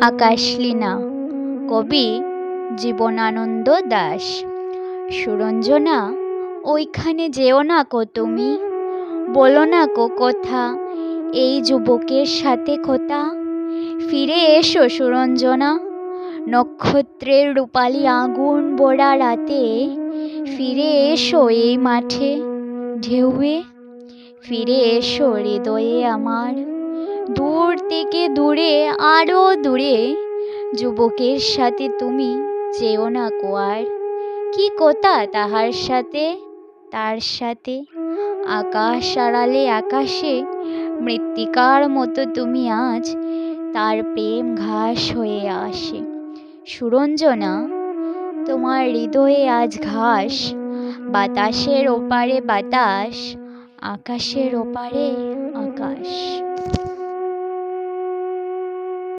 আকাশলীনা কবি জীবনানন্দ দাশ সুরঞ্জনা, ওইখানে যেও না কো তুমি। বলো না কো কথা, এই যুবকের সাথে কথা। ফিরে এসো সুরঞ্জনা, নক্ষত্রের রূপালি আগুন ভরা রাতে। ফিরে এসো এই মাঠে ঢেউয়ে, ফিরে এসো হৃদয়ে আমার। দূর থেকে দূরে আরও দূরে। যুবকের সাথে তুমি যেও না কো আর কি কথা তাহার সাথে? তার সাথে। আকাশ আড়ালে আকাশে, মৃত্তিকার মতো তুমি আজ। তার প্রেম ঘাস হয়ে আসে। সুরঞ্জনা, তোমার হৃদয়ে আজ ঘাস। বাতাসের ওপারে বাতাস, আকাশের ওপারে